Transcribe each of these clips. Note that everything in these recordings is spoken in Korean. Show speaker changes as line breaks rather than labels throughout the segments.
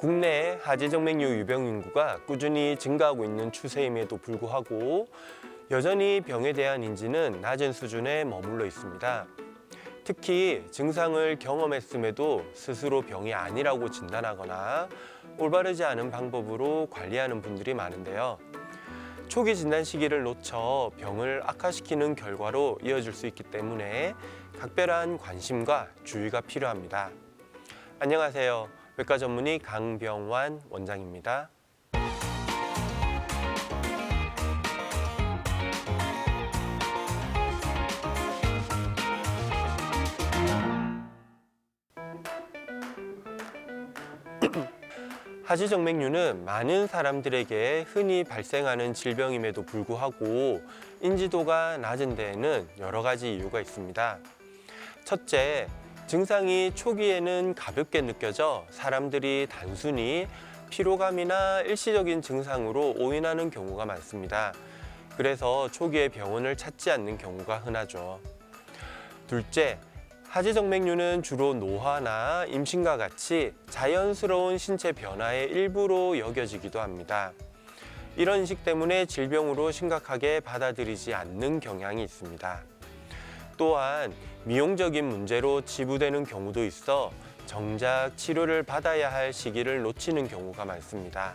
국내 하지정맥류 유병 인구가 꾸준히 증가하고 있는 추세임에도 불구하고 여전히 병에 대한 인지는 낮은 수준에 머물러 있습니다. 특히 증상을 경험했음에도 스스로 병이 아니라고 진단하거나 올바르지 않은 방법으로 관리하는 분들이 많은데요. 초기 진단 시기를 놓쳐 병을 악화시키는 결과로 이어질 수 있기 때문에 각별한 관심과 주의가 필요합니다. 안녕하세요. 외과 전문의 강병완 원장입니다. 하지정맥류는 많은 사람들에게 흔히 발생하는 질병임에도 불구하고 인지도가 낮은 데에는 여러 가지 이유가 있습니다. 첫째, 증상이 초기에는 가볍게 느껴져 사람들이 단순히 피로감이나 일시적인 증상으로 오인하는 경우가 많습니다. 그래서 초기에 병원을 찾지 않는 경우가 흔하죠. 둘째, 하지정맥류는 주로 노화나 임신과 같이 자연스러운 신체 변화의 일부로 여겨지기도 합니다. 이런 인식 때문에 질병으로 심각하게 받아들이지 않는 경향이 있습니다. 또한 미용적인 문제로 치부되는 경우도 있어 정작 치료를 받아야 할 시기를 놓치는 경우가 많습니다.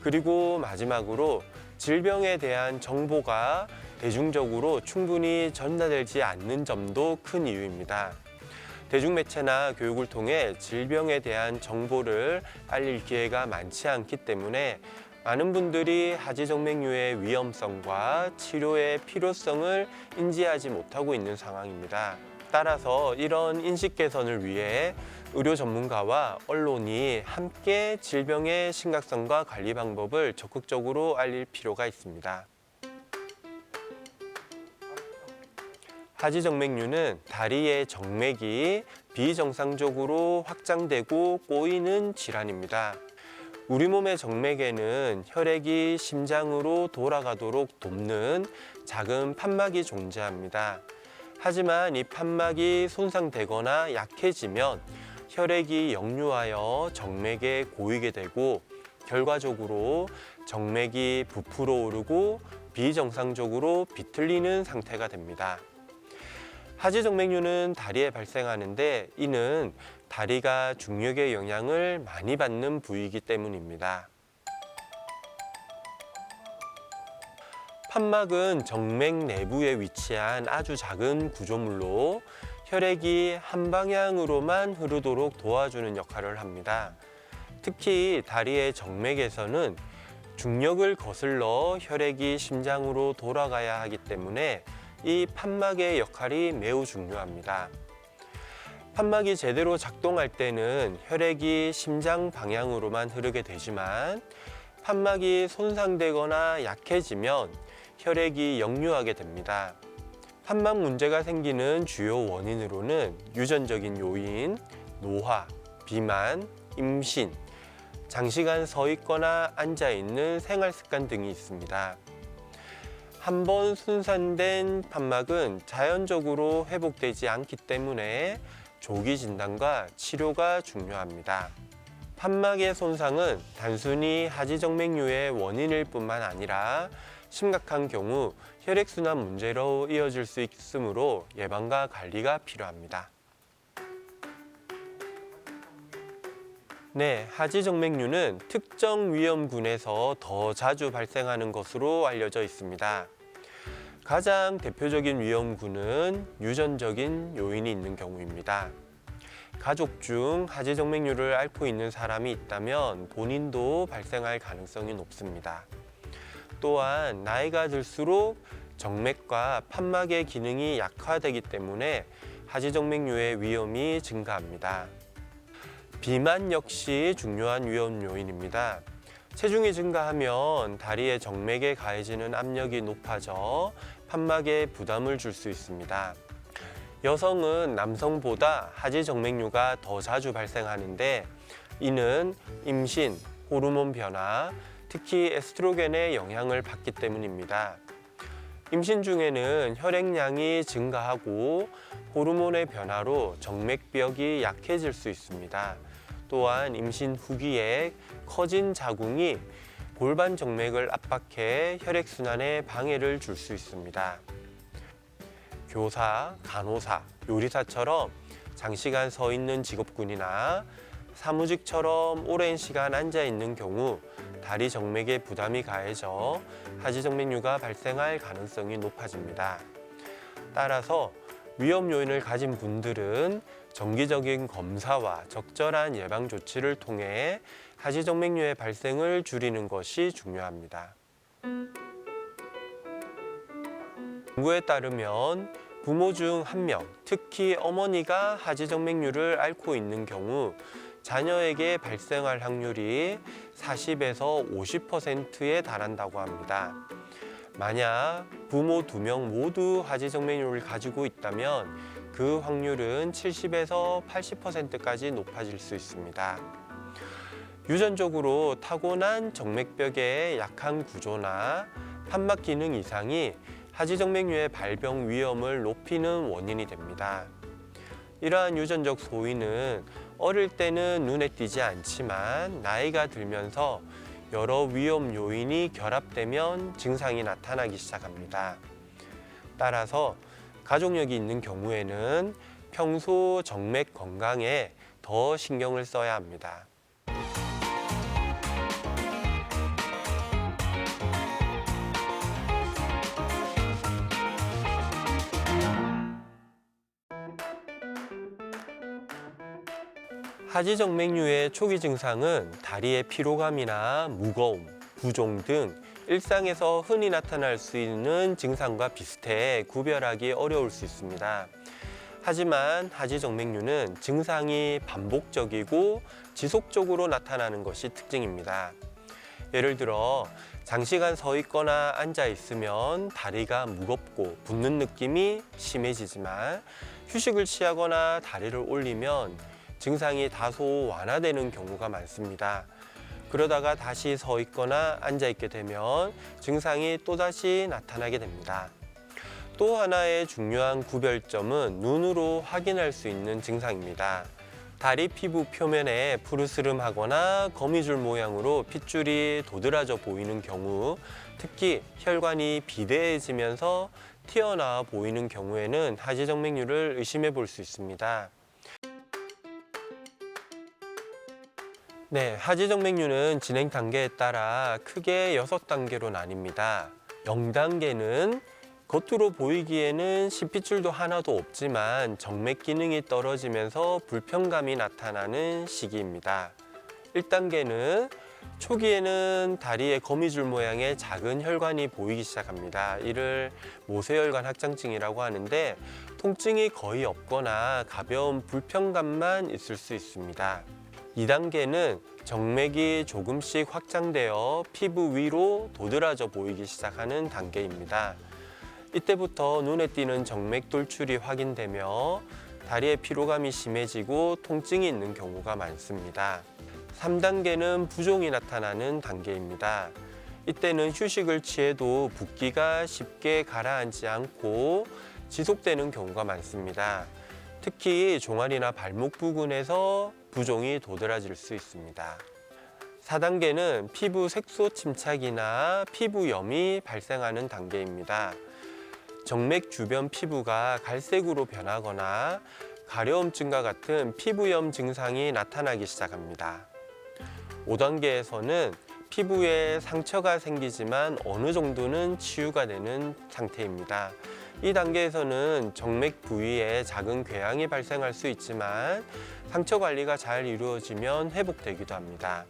그리고 마지막으로 질병에 대한 정보가 대중적으로 충분히 전달되지 않는 점도 큰 이유입니다. 대중매체나 교육을 통해 질병에 대한 정보를 알릴 기회가 많지 않기 때문에 많은 분들이 하지정맥류의 위험성과 치료의 필요성을 인지하지 못하고 있는 상황입니다. 따라서 이런 인식 개선을 위해 의료 전문가와 언론이 함께 질병의 심각성과 관리 방법을 적극적으로 알릴 필요가 있습니다. 하지정맥류는 다리의 정맥이 비정상적으로 확장되고 꼬이는 질환입니다. 우리 몸의 정맥에는 혈액이 심장으로 돌아가도록 돕는 작은 판막이 존재합니다. 하지만 이 판막이 손상되거나 약해지면 혈액이 역류하여 정맥에 고이게 되고 결과적으로 정맥이 부풀어 오르고 비정상적으로 비틀리는 상태가 됩니다. 하지정맥류는 다리에 발생하는데 이는 다리가 중력의 영향을 많이 받는 부위이기 때문입니다. 판막은 정맥 내부에 위치한 아주 작은 구조물로 혈액이 한 방향으로만 흐르도록 도와주는 역할을 합니다. 특히 다리의 정맥에서는 중력을 거슬러 혈액이 심장으로 돌아가야 하기 때문에 이 판막의 역할이 매우 중요합니다. 판막이 제대로 작동할 때는 혈액이 심장 방향으로만 흐르게 되지만 판막이 손상되거나 약해지면 혈액이 역류하게 됩니다. 판막 문제가 생기는 주요 원인으로는 유전적인 요인, 노화, 비만, 임신, 장시간 서 있거나 앉아 있는 생활 습관 등이 있습니다. 한번 손상된 판막은 자연적으로 회복되지 않기 때문에 조기 진단과 치료가 중요합니다. 판막의 손상은 단순히 하지정맥류의 원인일 뿐만 아니라 심각한 경우 혈액순환 문제로 이어질 수 있으므로 예방과 관리가 필요합니다. 네, 하지정맥류는 특정 위험군에서 더 자주 발생하는 것으로 알려져 있습니다. 가장 대표적인 위험군은 유전적인 요인이 있는 경우입니다. 가족 중 하지정맥류를 앓고 있는 사람이 있다면 본인도 발생할 가능성이 높습니다. 또한 나이가 들수록 정맥과 판막의 기능이 약화되기 때문에 하지정맥류의 위험이 증가합니다. 비만 역시 중요한 위험 요인입니다. 체중이 증가하면 다리의 정맥에 가해지는 압력이 높아져 판막에 부담을 줄 수 있습니다. 여성은 남성보다 하지 정맥류가 더 자주 발생하는데 이는 임신, 호르몬 변화, 특히 에스트로겐의 영향을 받기 때문입니다. 임신 중에는 혈액량이 증가하고 호르몬의 변화로 정맥벽이 약해질 수 있습니다. 또한 임신 후기에 커진 자궁이 골반 정맥을 압박해 혈액순환에 방해를 줄 수 있습니다. 교사, 간호사, 요리사처럼 장시간 서 있는 직업군이나 사무직처럼 오랜 시간 앉아 있는 경우 다리 정맥에 부담이 가해져 하지정맥류가 발생할 가능성이 높아집니다. 따라서 위험 요인을 가진 분들은 정기적인 검사와 적절한 예방 조치를 통해 하지정맥류의 발생을 줄이는 것이 중요합니다. 연구에 따르면 부모 중 한 명, 특히 어머니가 하지정맥류를 앓고 있는 경우 자녀에게 발생할 확률이 40에서 50%에 달한다고 합니다. 만약 부모 두 명 모두 하지정맥류를 가지고 있다면 그 확률은 70에서 80%까지 높아질 수 있습니다. 유전적으로 타고난 정맥벽의 약한 구조나 판막 기능 이상이 하지정맥류의 발병 위험을 높이는 원인이 됩니다. 이러한 유전적 소인은 어릴 때는 눈에 띄지 않지만 나이가 들면서 여러 위험 요인이 결합되면 증상이 나타나기 시작합니다. 따라서 가족력이 있는 경우에는 평소 정맥 건강에 더 신경을 써야 합니다. 하지정맥류의 초기 증상은 다리의 피로감이나 무거움, 부종 등 일상에서 흔히 나타날 수 있는 증상과 비슷해 구별하기 어려울 수 있습니다. 하지만 하지정맥류는 증상이 반복적이고 지속적으로 나타나는 것이 특징입니다. 예를 들어 장시간 서 있거나 앉아 있으면 다리가 무겁고 붓는 느낌이 심해지지만 휴식을 취하거나 다리를 올리면 증상이 다소 완화되는 경우가 많습니다. 그러다가 다시 서 있거나 앉아 있게 되면 증상이 또다시 나타나게 됩니다. 또 하나의 중요한 구별점은 눈으로 확인할 수 있는 증상입니다. 다리 피부 표면에 푸르스름하거나 거미줄 모양으로 핏줄이 도드라져 보이는 경우, 특히 혈관이 비대해지면서 튀어나와 보이는 경우에는 하지정맥류를 의심해 볼 수 있습니다. 네, 하지정맥류는 진행 단계에 따라 크게 여섯 단계로 나뉩니다. 0단계는 겉으로 보이기에는 심핏줄도 하나도 없지만 정맥 기능이 떨어지면서 불편감이 나타나는 시기입니다. 1단계는 초기에는 다리에 거미줄 모양의 작은 혈관이 보이기 시작합니다. 이를 모세혈관 확장증이라고 하는데 통증이 거의 없거나 가벼운 불편감만 있을 수 있습니다. 2단계는 정맥이 조금씩 확장되어 피부 위로 도드라져 보이기 시작하는 단계입니다. 이때부터 눈에 띄는 정맥 돌출이 확인되며 다리의 피로감이 심해지고 통증이 있는 경우가 많습니다. 3단계는 부종이 나타나는 단계입니다. 이때는 휴식을 취해도 붓기가 쉽게 가라앉지 않고 지속되는 경우가 많습니다. 특히 종아리나 발목 부근에서 부종이 도드라질 수 있습니다. 4단계는 피부 색소 침착이나 피부염이 발생하는 단계입니다. 정맥 주변 피부가 갈색으로 변하거나 가려움증과 같은 피부염 증상이 나타나기 시작합니다. 5단계에서는 피부에 상처가 생기지만 어느 정도는 치유가 되는 상태입니다. 이 단계에서는 정맥 부위에 작은 궤양이 발생할 수 있지만 상처 관리가 잘 이루어지면 회복되기도 합니다.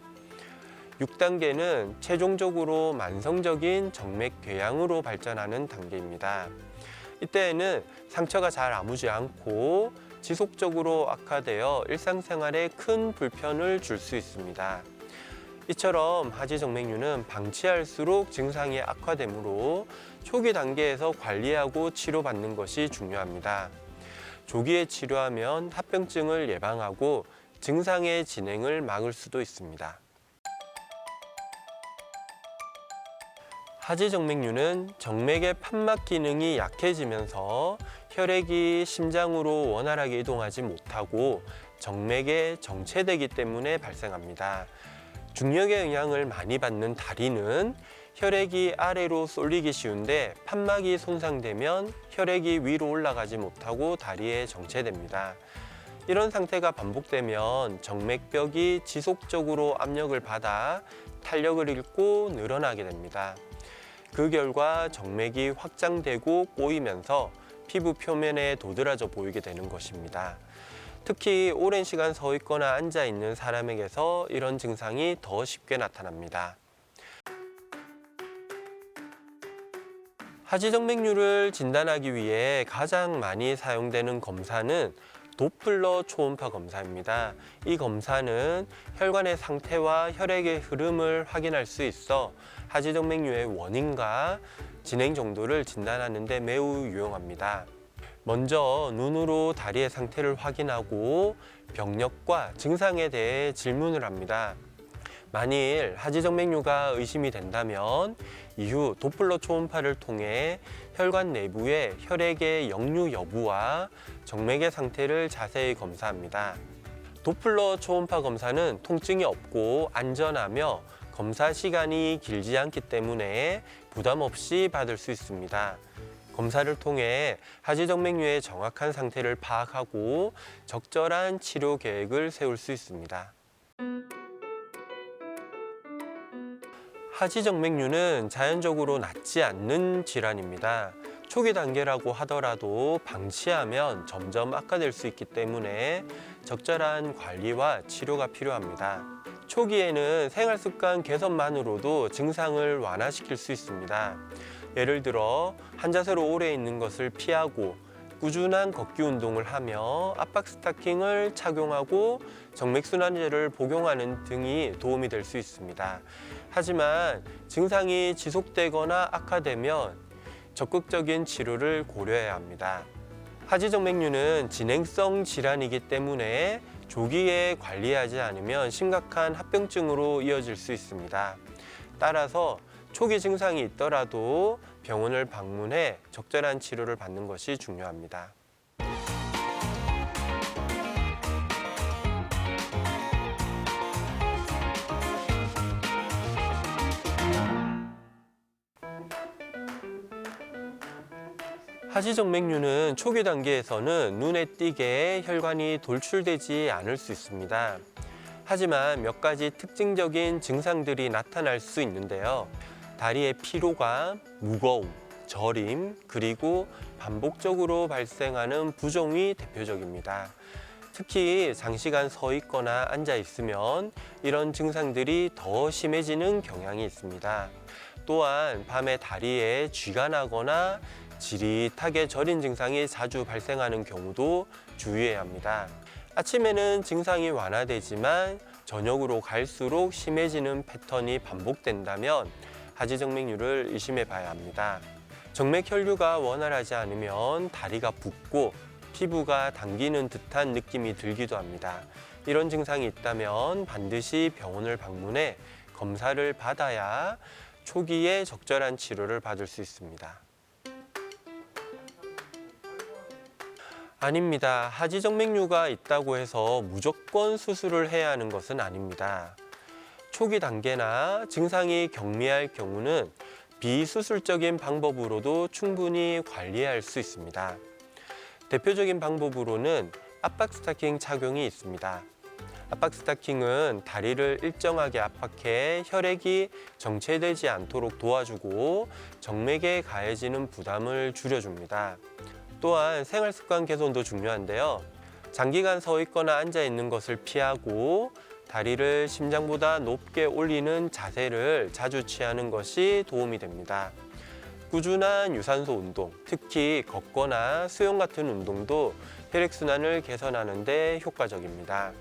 6단계는 최종적으로 만성적인 정맥 궤양으로 발전하는 단계입니다. 이때에는 상처가 잘 아무지 않고 지속적으로 악화되어 일상생활에 큰 불편을 줄 수 있습니다. 이처럼 하지정맥류는 방치할수록 증상이 악화되므로 초기 단계에서 관리하고 치료받는 것이 중요합니다. 조기에 치료하면 합병증을 예방하고 증상의 진행을 막을 수도 있습니다. 하지정맥류는 정맥의 판막 기능이 약해지면서 혈액이 심장으로 원활하게 이동하지 못하고 정맥에 정체되기 때문에 발생합니다. 중력의 영향을 많이 받는 다리는 혈액이 아래로 쏠리기 쉬운데 판막이 손상되면 혈액이 위로 올라가지 못하고 다리에 정체됩니다. 이런 상태가 반복되면 정맥벽이 지속적으로 압력을 받아 탄력을 잃고 늘어나게 됩니다. 그 결과 정맥이 확장되고 꼬이면서 피부 표면에 도드라져 보이게 되는 것입니다. 특히 오랜 시간 서 있거나 앉아 있는 사람에게서 이런 증상이 더 쉽게 나타납니다. 하지정맥류를 진단하기 위해 가장 많이 사용되는 검사는 도플러 초음파 검사입니다. 이 검사는 혈관의 상태와 혈액의 흐름을 확인할 수 있어 하지정맥류의 원인과 진행 정도를 진단하는 데 매우 유용합니다. 먼저 눈으로 다리의 상태를 확인하고 병력과 증상에 대해 질문을 합니다. 만일 하지정맥류가 의심이 된다면 이후 도플러 초음파를 통해 혈관 내부의 혈액의 역류 여부와 정맥의 상태를 자세히 검사합니다. 도플러 초음파 검사는 통증이 없고 안전하며 검사 시간이 길지 않기 때문에 부담 없이 받을 수 있습니다. 검사를 통해 하지정맥류의 정확한 상태를 파악하고 적절한 치료 계획을 세울 수 있습니다. 하지정맥류는 자연적으로 낫지 않는 질환입니다. 초기 단계라고 하더라도 방치하면 점점 악화될 수 있기 때문에 적절한 관리와 치료가 필요합니다. 초기에는 생활 습관 개선만으로도 증상을 완화시킬 수 있습니다. 예를 들어 한 자세로 오래 있는 것을 피하고 꾸준한 걷기 운동을 하며 압박 스타킹을 착용하고 정맥순환제를 복용하는 등이 도움이 될 수 있습니다. 하지만 증상이 지속되거나 악화되면 적극적인 치료를 고려해야 합니다. 하지정맥류는 진행성 질환이기 때문에 조기에 관리하지 않으면 심각한 합병증으로 이어질 수 있습니다. 따라서 초기 증상이 있더라도 병원을 방문해 적절한 치료를 받는 것이 중요합니다. 하지정맥류는 초기 단계에서는 눈에 띄게 혈관이 돌출되지 않을 수 있습니다. 하지만 몇 가지 특징적인 증상들이 나타날 수 있는데요. 다리의 피로감, 무거움, 저림, 그리고 반복적으로 발생하는 부종이 대표적입니다. 특히 장시간 서 있거나 앉아 있으면 이런 증상들이 더 심해지는 경향이 있습니다. 또한 밤에 다리에 쥐가 나거나 지릿하게 저린 증상이 자주 발생하는 경우도 주의해야 합니다. 아침에는 증상이 완화되지만 저녁으로 갈수록 심해지는 패턴이 반복된다면 하지정맥류를 의심해 봐야 합니다. 정맥 혈류가 원활하지 않으면 다리가 붓고 피부가 당기는 듯한 느낌이 들기도 합니다. 이런 증상이 있다면 반드시 병원을 방문해 검사를 받아야 초기에 적절한 치료를 받을 수 있습니다. 아닙니다. 하지정맥류가 있다고 해서 무조건 수술을 해야 하는 것은 아닙니다. 초기 단계나 증상이 경미할 경우는 비수술적인 방법으로도 충분히 관리할 수 있습니다. 대표적인 방법으로는 압박 스타킹 착용이 있습니다. 압박 스타킹은 다리를 일정하게 압박해 혈액이 정체되지 않도록 도와주고 정맥에 가해지는 부담을 줄여줍니다. 또한 생활 습관 개선도 중요한데요. 장기간 서 있거나 앉아 있는 것을 피하고 다리를 심장보다 높게 올리는 자세를 자주 취하는 것이 도움이 됩니다. 꾸준한 유산소 운동, 특히 걷거나 수영 같은 운동도 혈액순환을 개선하는 데 효과적입니다.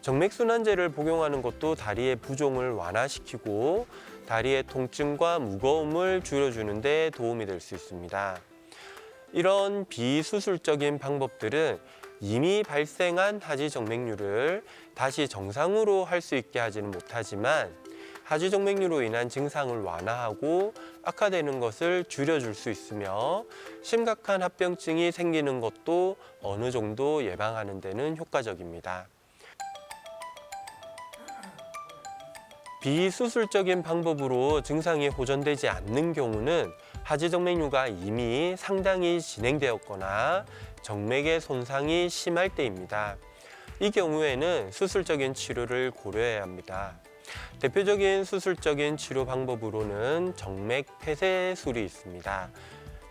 정맥순환제를 복용하는 것도 다리의 부종을 완화시키고 다리의 통증과 무거움을 줄여주는 데 도움이 될 수 있습니다. 이런 비수술적인 방법들은 이미 발생한 하지 정맥류를 다시 정상으로 할 수 있게 하지는 못하지만 하지 정맥류로 인한 증상을 완화하고 악화되는 것을 줄여줄 수 있으며 심각한 합병증이 생기는 것도 어느 정도 예방하는 데는 효과적입니다. 비수술적인 방법으로 증상이 호전되지 않는 경우는 하지정맥류가 이미 상당히 진행되었거나 정맥의 손상이 심할 때입니다. 이 경우에는 수술적인 치료를 고려해야 합니다. 대표적인 수술적인 치료 방법으로는 정맥 폐쇄술이 있습니다.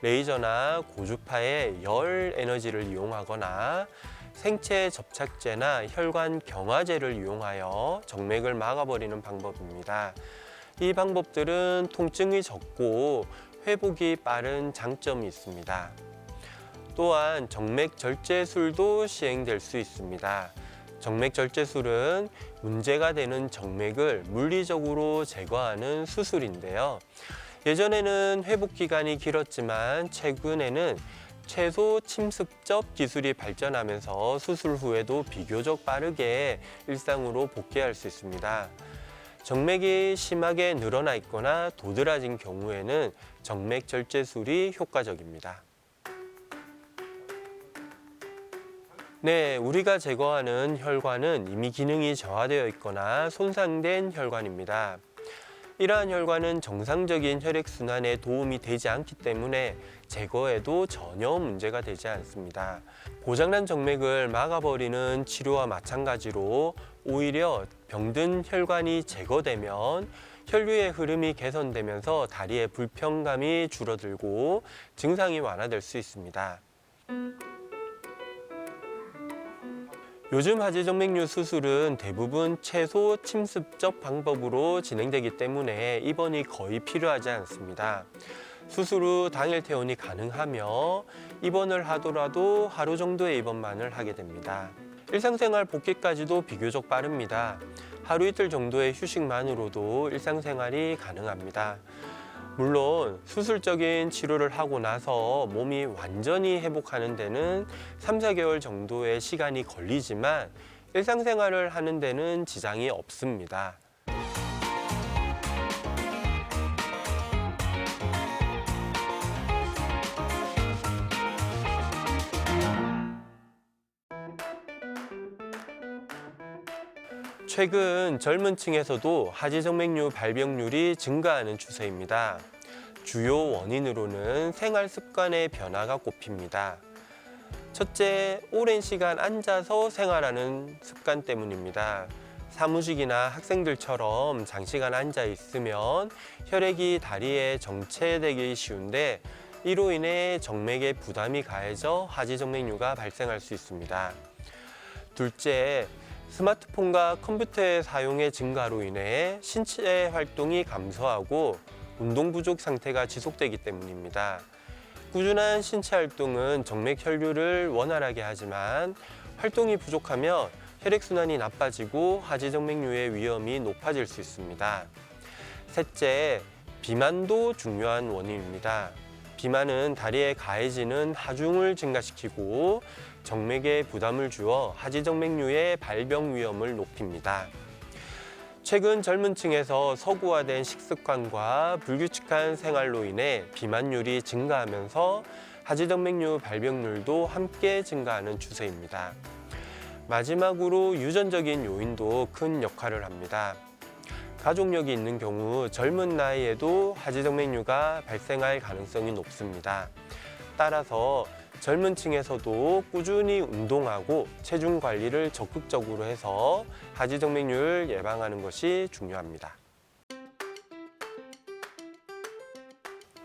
레이저나 고주파의 열 에너지를 이용하거나 생체 접착제나 혈관 경화제를 이용하여 정맥을 막아버리는 방법입니다. 이 방법들은 통증이 적고 회복이 빠른 장점이 있습니다. 또한 정맥 절제술도 시행될 수 있습니다. 정맥 절제술은 문제가 되는 정맥을 물리적으로 제거하는 수술인데요. 예전에는 회복 기간이 길었지만 최근에는 최소 침습접 기술이 발전하면서 수술 후에도 비교적 빠르게 일상으로 복귀할 수 있습니다. 정맥이 심하게 늘어나 있거나 도드라진 경우에는 정맥 절제술이 효과적입니다. 네, 우리가 제거하는 혈관은 이미 기능이 저하되어 있거나 손상된 혈관입니다. 이러한 혈관은 정상적인 혈액순환에 도움이 되지 않기 때문에 제거해도 전혀 문제가 되지 않습니다. 고장난 정맥을 막아버리는 치료와 마찬가지로 오히려 병든 혈관이 제거되면 혈류의 흐름이 개선되면서 다리의 불편감이 줄어들고 증상이 완화될 수 있습니다. 요즘 하지정맥류 수술은 대부분 최소 침습적 방법으로 진행되기 때문에 입원이 거의 필요하지 않습니다. 수술 후 당일 퇴원이 가능하며 입원을 하더라도 하루 정도의 입원만을 하게 됩니다. 일상생활 복귀까지도 비교적 빠릅니다. 하루 이틀 정도의 휴식만으로도 일상생활이 가능합니다. 물론 수술적인 치료를 하고 나서 몸이 완전히 회복하는 데는 3, 4개월 정도의 시간이 걸리지만 일상생활을 하는 데는 지장이 없습니다. 최근 젊은 층에서도 하지정맥류 발병률이 증가하는 추세입니다. 주요 원인으로는 생활 습관의 변화가 꼽힙니다. 첫째, 오랜 시간 앉아서 생활하는 습관 때문입니다. 사무직이나 학생들처럼 장시간 앉아 있으면 혈액이 다리에 정체되기 쉬운데 이로 인해 정맥에 부담이 가해져 하지정맥류가 발생할 수 있습니다. 둘째, 스마트폰과 컴퓨터의 사용의 증가로 인해 신체 활동이 감소하고 운동 부족 상태가 지속되기 때문입니다. 꾸준한 신체 활동은 정맥 혈류를 원활하게 하지만 활동이 부족하면 혈액순환이 나빠지고 하지정맥류의 위험이 높아질 수 있습니다. 셋째, 비만도 중요한 원인입니다. 비만은 다리에 가해지는 하중을 증가시키고 정맥에 부담을 주어 하지정맥류의 발병 위험을 높입니다. 최근 젊은 층에서 서구화된 식습관과 불규칙한 생활로 인해 비만율이 증가하면서 하지정맥류 발병률도 함께 증가하는 추세입니다. 마지막으로 유전적인 요인도 큰 역할을 합니다. 가족력이 있는 경우 젊은 나이에도 하지정맥류가 발생할 가능성이 높습니다. 따라서 젊은 층에서도 꾸준히 운동하고 체중 관리를 적극적으로 해서 하지정맥류를 예방하는 것이 중요합니다.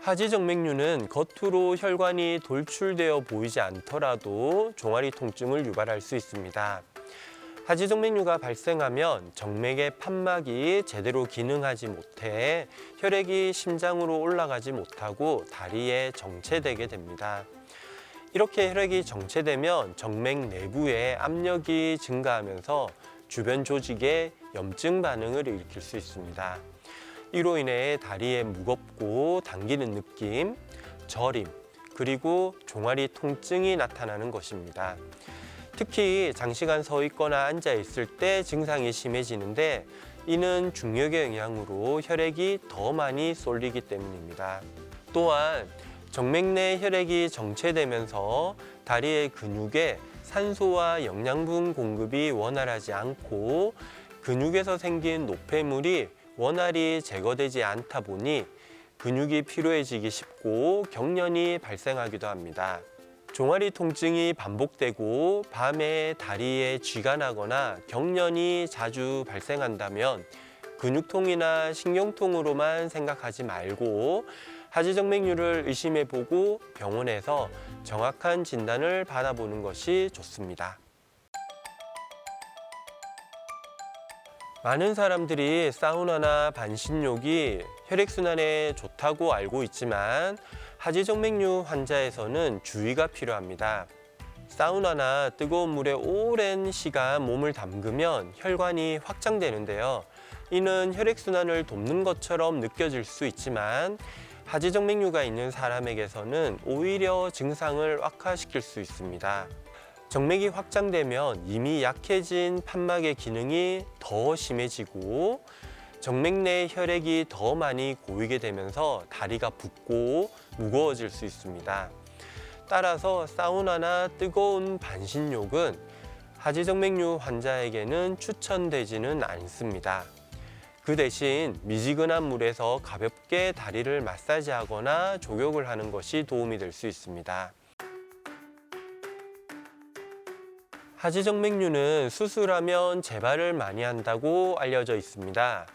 하지정맥류는 겉으로 혈관이 돌출되어 보이지 않더라도 종아리 통증을 유발할 수 있습니다. 하지정맥류가 발생하면 정맥의 판막이 제대로 기능하지 못해 혈액이 심장으로 올라가지 못하고 다리에 정체되게 됩니다. 이렇게 혈액이 정체되면 정맥 내부에 압력이 증가하면서 주변 조직에 염증 반응을 일으킬 수 있습니다. 이로 인해 다리에 무겁고 당기는 느낌, 저림, 그리고 종아리 통증이 나타나는 것입니다. 특히 장시간 서 있거나 앉아 있을 때 증상이 심해지는데 이는 중력의 영향으로 혈액이 더 많이 쏠리기 때문입니다. 또한 정맥 내 혈액이 정체되면서 다리의 근육에 산소와 영양분 공급이 원활하지 않고 근육에서 생긴 노폐물이 원활히 제거되지 않다 보니 근육이 피로해지기 쉽고 경련이 발생하기도 합니다. 종아리 통증이 반복되고 밤에 다리에 쥐가 나거나 경련이 자주 발생한다면 근육통이나 신경통으로만 생각하지 말고 하지정맥류를 의심해 보고 병원에서 정확한 진단을 받아보는 것이 좋습니다. 많은 사람들이 사우나나 반신욕이 혈액순환에 좋다고 알고 있지만 하지정맥류 환자에서는 주의가 필요합니다. 사우나나 뜨거운 물에 오랜 시간 몸을 담그면 혈관이 확장되는데요. 이는 혈액순환을 돕는 것처럼 느껴질 수 있지만 하지정맥류가 있는 사람에게서는 오히려 증상을 악화시킬 수 있습니다. 정맥이 확장되면 이미 약해진 판막의 기능이 더 심해지고 정맥 내 혈액이 더 많이 고이게 되면서 다리가 붓고 무거워질 수 있습니다. 따라서 사우나나 뜨거운 반신욕은 하지정맥류 환자에게는 추천되지는 않습니다. 그 대신 미지근한 물에서 가볍게 다리를 마사지하거나 조격을 하는 것이 도움이 될 수 있습니다. 하지정맥류는 수술하면 재발을 많이 한다고 알려져 있습니다.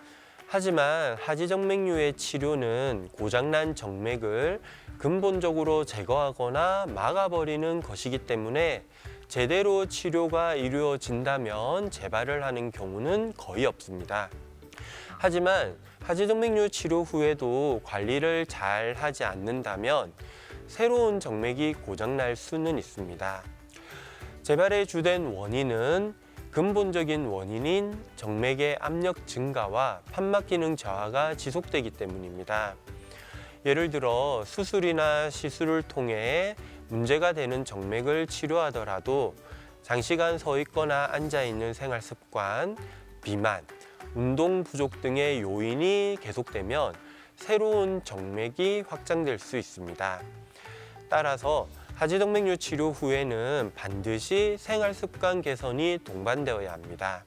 하지만 하지정맥류의 치료는 고장난 정맥을 근본적으로 제거하거나 막아버리는 것이기 때문에 제대로 치료가 이루어진다면 재발을 하는 경우는 거의 없습니다. 하지만 하지정맥류 치료 후에도 관리를 잘 하지 않는다면 새로운 정맥이 고장날 수는 있습니다. 재발의 주된 원인은 근본적인 원인인 정맥의 압력 증가와 판막 기능 저하가 지속되기 때문입니다. 예를 들어 수술이나 시술을 통해 문제가 되는 정맥을 치료하더라도 장시간 서 있거나 앉아 있는 생활 습관, 비만, 운동 부족 등의 요인이 계속되면 새로운 정맥이 확장될 수 있습니다. 따라서 하지정맥류 치료 후에는 반드시 생활 습관 개선이 동반되어야 합니다.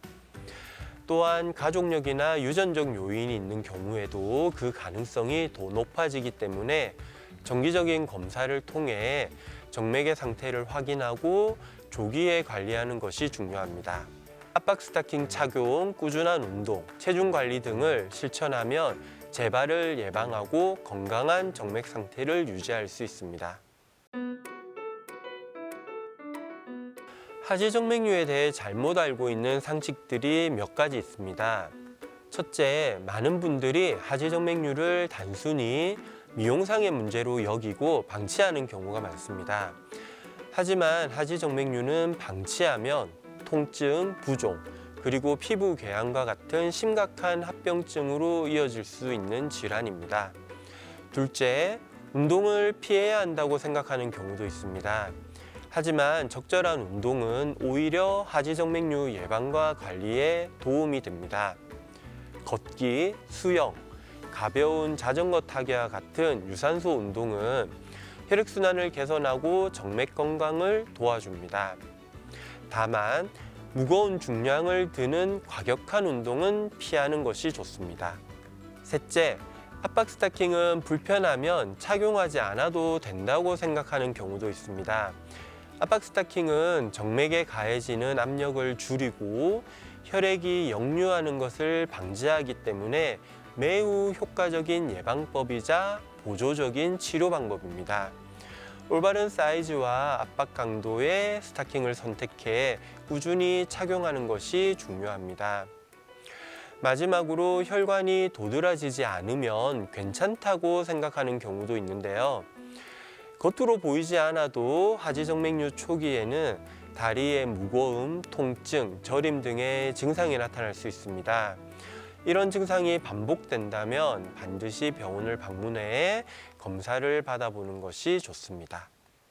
또한 가족력이나 유전적 요인이 있는 경우에도 그 가능성이 더 높아지기 때문에 정기적인 검사를 통해 정맥의 상태를 확인하고 조기에 관리하는 것이 중요합니다. 압박 스타킹 착용, 꾸준한 운동, 체중 관리 등을 실천하면 재발을 예방하고 건강한 정맥 상태를 유지할 수 있습니다. 하지정맥류에 대해 잘못 알고 있는 상식들이 몇 가지 있습니다. 첫째, 많은 분들이 하지정맥류를 단순히 미용상의 문제로 여기고 방치하는 경우가 많습니다. 하지만 하지정맥류는 방치하면 통증, 부종, 그리고 피부 궤양과 같은 심각한 합병증으로 이어질 수 있는 질환입니다. 둘째, 운동을 피해야 한다고 생각하는 경우도 있습니다. 하지만 적절한 운동은 오히려 하지정맥류 예방과 관리에 도움이 됩니다. 걷기, 수영, 가벼운 자전거 타기와 같은 유산소 운동은 혈액순환을 개선하고 정맥 건강을 도와줍니다. 다만 무거운 중량을 드는 과격한 운동은 피하는 것이 좋습니다. 셋째, 압박 스타킹은 불편하면 착용하지 않아도 된다고 생각하는 경우도 있습니다. 압박 스타킹은 정맥에 가해지는 압력을 줄이고 혈액이 역류하는 것을 방지하기 때문에 매우 효과적인 예방법이자 보조적인 치료 방법입니다. 올바른 사이즈와 압박 강도의 스타킹을 선택해 꾸준히 착용하는 것이 중요합니다. 마지막으로 혈관이 도드라지지 않으면 괜찮다고 생각하는 경우도 있는데요. 겉으로 보이지 않아도 하지정맥류 초기에는 다리의 무거움, 통증, 저림 등의 증상이 나타날 수 있습니다. 이런 증상이 반복된다면 반드시 병원을 방문해 검사를 받아보는 것이 좋습니다.